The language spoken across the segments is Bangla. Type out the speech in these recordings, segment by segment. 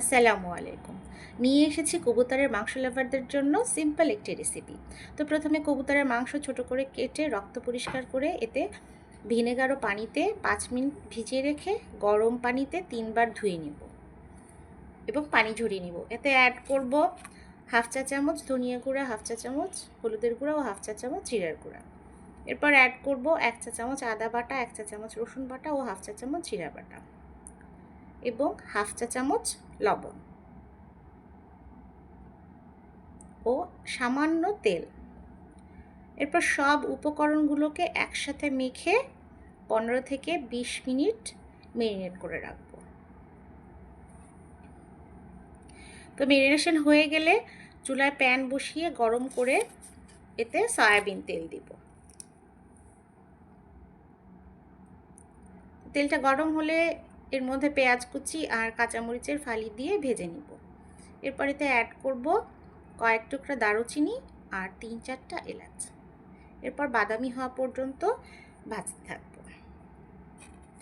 আসসালামু আলাইকুম। নিয়ে এসেছি কবুতরের মাংস লাভারদের জন্য সিম্পল একটি রেসিপি তো প্রথমে কবুতরের মাংস ছোট করে কেটে রক্ত পরিষ্কার করে এতে ভিনেগার ও পানিতে পাঁচ মিনিট ভিজিয়ে রেখে গরম পানিতে তিনবার ধুয়ে নিব এবং পানি ঝরিয়ে নিব। এতে অ্যাড করব হাফ চা চামচ ধনিয়া গুঁড়া, হাফ চা চামচ হলুদের গুঁড়া ও হাফ চা চামচ জিরার গুঁড়া। এরপর অ্যাড করব এক চা চামচ আদা বাটা, এক চা চামচ রসুন বাটা ও হাফ চা চামচ জিরা বাটা। এবং হাফ চা চামচ লবণ। ও সামান্য তেল। এরপর সব উপকরণগুলোকে একসাথে মেখে পনেরো থেকে বিশ মিনিট মেরিনেট করে রাখব। তো মেরিনেশন হয়ে গেলে চুলায় প্যান বসিয়ে গরম করে এতে সয়াবিন তেল দিব। তেলটা গরম হলে এর মধ্যে পেঁয়াজ কুচি আর কাঁচামরিচের ফালি দিয়ে ভেজে নিব। এরপর এতে অ্যাড করব কয়েক টুকরা দারুচিনি আর তিন চারটা এলাচ। এরপর বাদামি হওয়া পর্যন্ত ভাজতে থাকব।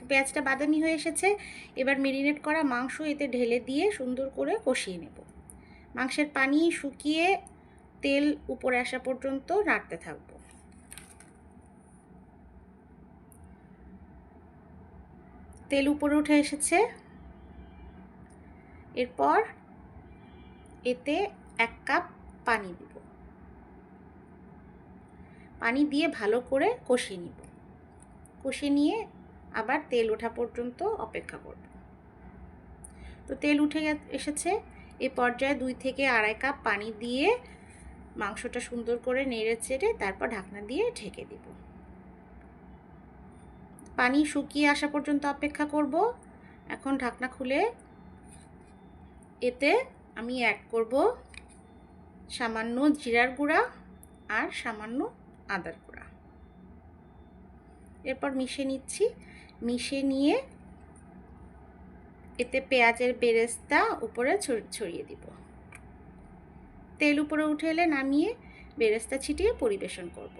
পেঁয়াজটা বাদামি হয়ে এসেছে, এবার মেরিনেট করা মাংস এতে ঢেলে দিয়ে সুন্দর করে কষিয়ে নেব। মাংসের পানি শুকিয়ে তেল উপরে আসা পর্যন্ত নাড়তে থাকব। তেল উপরে উঠে এসেছে। এরপর এতে এক কাপ পানি দিব। পানি দিয়ে ভালো করে কষিয়ে নিব। কষিয়ে নিয়ে আবার তেল ওঠা পর্যন্ত অপেক্ষা করব। তো তেল উঠে এসেছে। এ পর্যায়ে দুই থেকে আড়াই কাপ পানি দিয়ে মাংসটা সুন্দর করে নেড়ে চেড়ে তারপর ঢাকনা দিয়ে ঢেকে দিব। পানি শুকিয়ে আসা পর্যন্ত অপেক্ষা করব। এখন ঢাকনা খুলে এতে আমি অ্যাড করব সামান্য জিরার গুঁড়া আর সামান্য আদার গুঁড়া। এরপর মিশে নিচ্ছি। মিশে নিয়ে এতে পেঁয়াজের বেরেস্তা উপরে ছড়িয়ে দিব। তেল উপরে উঠে এলে নামিয়ে বেরেস্তা ছিটিয়ে পরিবেশন করব।